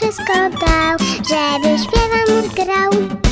wszystko dał, żeby śpiewa mu grał.